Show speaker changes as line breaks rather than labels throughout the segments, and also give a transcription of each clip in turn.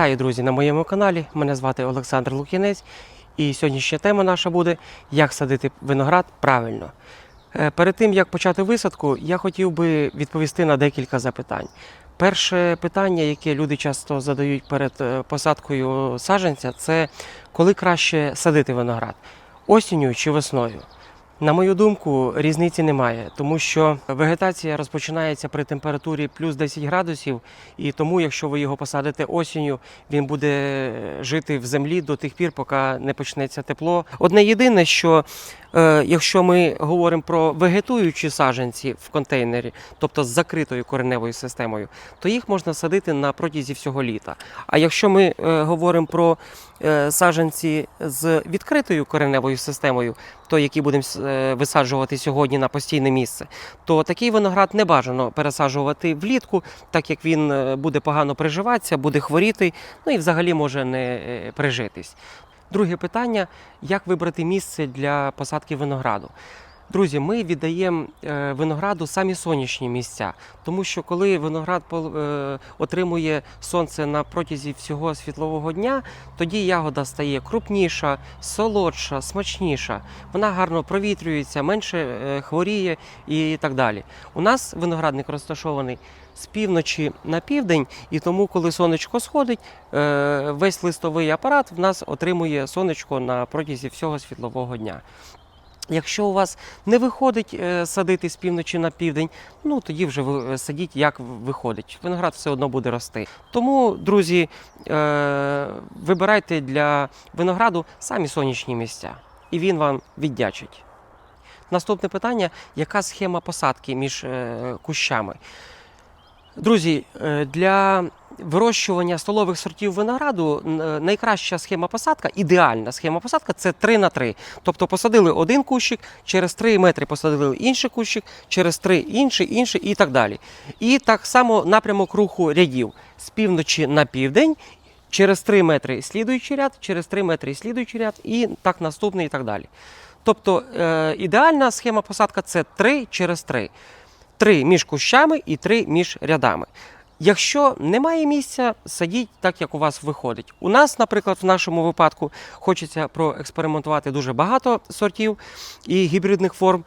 Вітаю, друзі, на моєму каналі. Мене звати Олександр Лук'янець. І сьогоднішня тема наша буде як садити виноград правильно. Е, Перед тим як почати висадку, я хотів би відповісти на декілька запитань. Перше питання, яке люди часто задають перед е, посадкою саджанця, це коли краще садити виноград осінню чи весною. На мою думку, різниці немає, тому що вегетація розпочинається при температурі плюс 10 градусів, і тому, якщо ви його посадите осінню, він буде жити в землі до тих пір, поки не почнеться тепло. Одне єдине, що е, якщо ми говоримо про вегетуючі саджанці в контейнері, тобто з закритою кореневою системою, то їх можна садити на протязі всього літа. А якщо ми е, говоримо про е, саджанці з відкритою кореневою системою, то які будемо е, висаджувати сьогодні на постійне місце, то такий виноград не бажано пересаджувати влітку, так як він е, буде погано приживатися, буде хворіти, ну і взагалі може не е, прижитись. Друге питання: як вибрати місце для посадки винограду? Друзі, ми віддаємо е, винограду самі сонячні місця, тому що коли виноград е, отримує сонце на протязі всього світлового дня, тоді ягода стає крупніша, солодша, смачніша. Вона гарно провітрюється, менше е, хворіє і так далі. У нас виноградник розташований з півночі на південь, і тому, коли сонечко сходить, весь листовий апарат в нас отримує сонечко на протязі всього світлового дня. Якщо у вас не виходить е, садити з півночі на південь, ну тоді вже е, садіть, як виходить. Виноград все одно буде рости. Тому, друзі, е, вибирайте для винограду самі сонячні місця, і він вам віддячить. Наступне питання: яка схема посадки між кущами? Друзі, е, для вирощування столових сортів винограду е, найкраща схема посадка, ідеальна схема посадка це 3 на 3. Тобто посадили один кущик, через 3 метри посадили інший кущик, через 3 інший, інший і так далі. І так само напрямок руху рядів з півночі на південь. Через 3 метри слідуючий ряд, через 3 метри слідуючий ряд, і так наступний, і так далі. Тобто е, ідеальна схема посадка це 3 через 3 три між кущами і три між рядами. Якщо немає місця, садіть так, як у вас виходить. У нас, наприклад, в нашому випадку хочеться проекспериментувати дуже багато сортів і гібридних форм,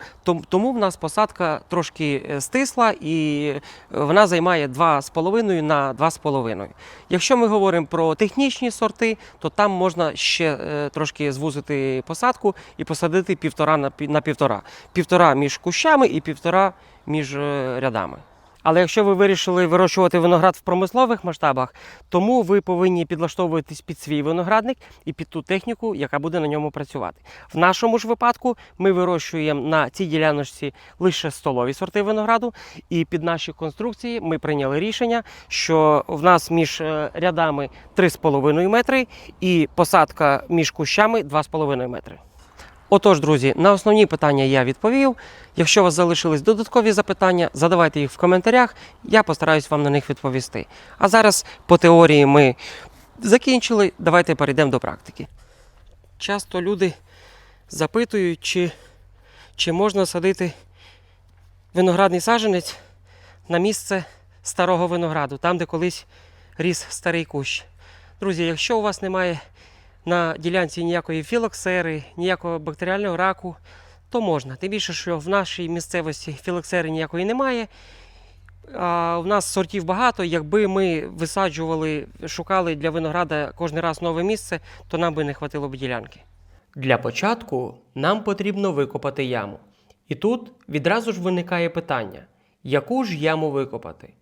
тому в нас посадка трошки е, стисла і е, вона займає 2,5 на 2,5. Якщо ми говоримо про технічні сорти, то там можна ще е, трошки звузити посадку і посадити півтора на пі- на півтора. Півтора між кущами і півтора між рядами. Але якщо ви вирішили вирощувати виноград в промислових масштабах, тому ви повинні підлаштовуватись під свій виноградник і під ту техніку, яка буде на ньому працювати. В нашому ж випадку ми вирощуємо на цій діляночці лише столові сорти винограду, і під наші конструкції ми прийняли рішення, що в нас між е, рядами 3,5 метри і посадка між кущами 2,5 метри. Отож, друзі, на основні питання я відповів. Якщо у вас залишились додаткові запитання, задавайте їх в коментарях, я постараюсь вам на них відповісти. А зараз по теорії ми закінчили. Давайте перейдемо до практики. Часто люди запитують, чи, чи можна садити виноградний саджанець на місце старого винограду, там, де колись ріс старий кущ. Друзі, якщо у вас немає на ділянці ніякої філоксери, ніякого бактеріального раку, то можна. Тим більше, що в нашій місцевості філоксери ніякої немає. А в нас сортів багато. Якби ми висаджували, шукали для винограда кожен раз нове місце, то нам би не хватило б ділянки. Для початку нам потрібно викопати яму. І тут відразу ж виникає питання: яку ж яму викопати?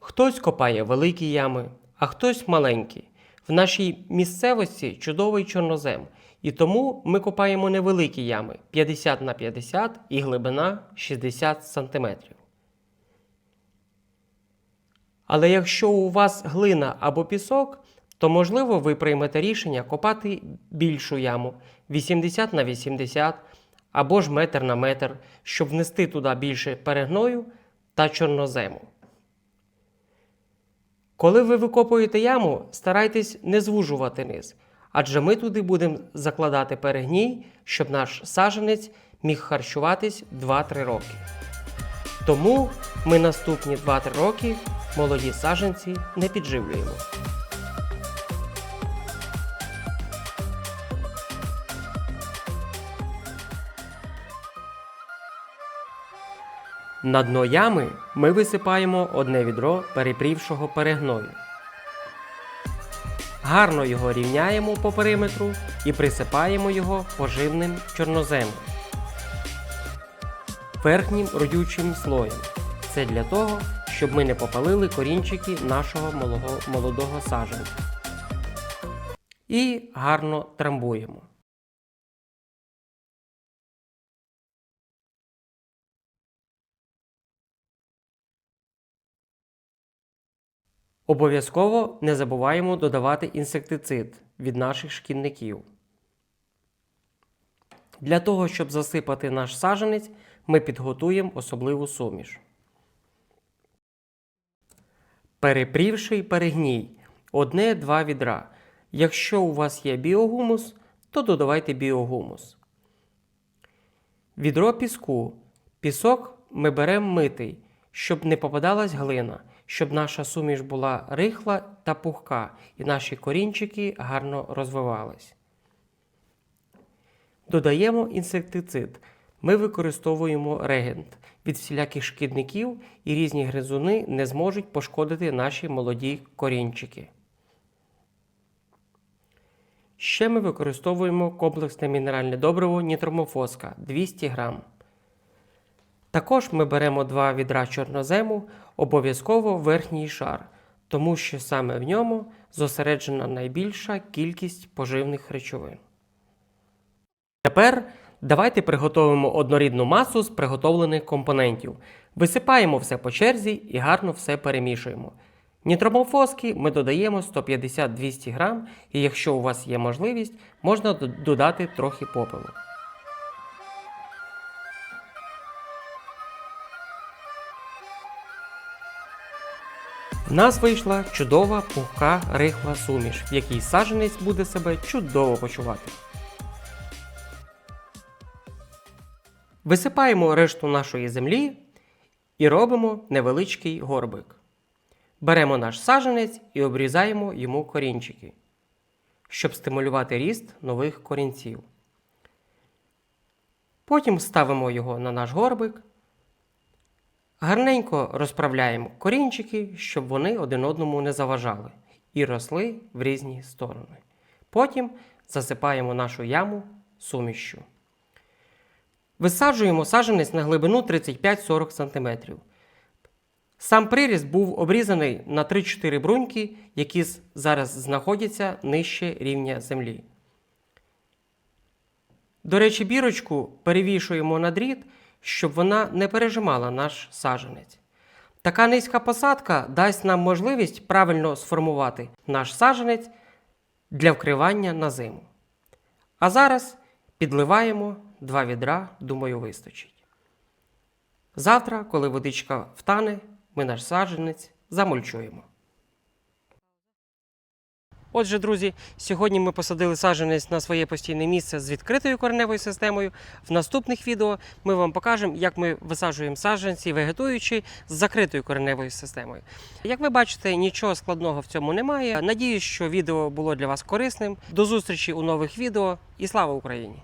Хтось копає великі ями, а хтось маленькі. В нашій місцевості чудовий чорнозем, і тому ми копаємо невеликі ями 50 на 50 і глибина 60 см. Але якщо у вас глина або пісок, то можливо ви приймете рішення копати більшу яму 80 на 80 або ж метр на метр, щоб внести туди більше перегною та чорнозему. Коли ви викопуєте яму, старайтесь не звужувати низ, адже ми туди будемо закладати перегній, щоб наш саженець міг харчуватись 2-3 роки. Тому ми наступні 2-3 роки молоді саженці не підживлюємо. На дно ями ми висипаємо одне відро перепрівшого перегною. Гарно його рівняємо по периметру і присипаємо його поживним чорноземом. Верхнім родючим слоєм. Це для того, щоб ми не попалили корінчики нашого молодого саджанця. І гарно трамбуємо. Обов'язково не забуваємо додавати інсектицид від наших шкідників. Для того, щоб засипати наш саджанець, ми підготуємо особливу суміш. Перепрівший перегній одне-два відра. Якщо у вас є біогумус, то додавайте біогумус. Відро піску. Пісок ми беремо митий, щоб не попадалась глина, щоб наша суміш була рихла та пухка, і наші корінчики гарно розвивались. Додаємо інсектицид. Ми використовуємо регент від всіляких шкідників і різні гризуни не зможуть пошкодити наші молоді корінчики. Ще ми використовуємо комплексне мінеральне добриво нітромофоска 200 г. Також ми беремо два відра чорнозему, обов'язково верхній шар, тому що саме в ньому зосереджена найбільша кількість поживних речовин. Тепер давайте приготуємо однорідну масу з приготовлених компонентів. Висипаємо все по черзі і гарно все перемішуємо. Нітромофоски ми додаємо 150-200 г, і якщо у вас є можливість, можна додати трохи попелу. В нас вийшла чудова пухка рихла суміш, в якій саджанець буде себе чудово почувати. Висипаємо решту нашої землі і робимо невеличкий горбик. Беремо наш саджанець і обрізаємо йому корінчики, щоб стимулювати ріст нових корінців. Потім ставимо його на наш горбик. Гарненько розправляємо корінчики, щоб вони один одному не заважали і росли в різні сторони. Потім засипаємо нашу яму сумішшю. Висаджуємо саджанець на глибину 35-40 см. Сам приріст був обрізаний на 3-4 бруньки, які зараз знаходяться нижче рівня землі. До речі, бірочку перевішуємо на дріт, щоб вона не пережимала наш саджанець. Така низька посадка дасть нам можливість правильно сформувати наш саджанець для вкривання на зиму. А зараз підливаємо два відра, думаю, вистачить. Завтра, коли водичка втане, ми наш саджанець замульчуємо. Отже, друзі, сьогодні ми посадили саджанець на своє постійне місце з відкритою кореневою системою. В наступних відео ми вам покажемо, як ми висаджуємо саджанці, вегетуючи з закритою кореневою системою. Як ви бачите, нічого складного в цьому немає. Надіюсь, що відео було для вас корисним. До зустрічі у нових відео і слава Україні!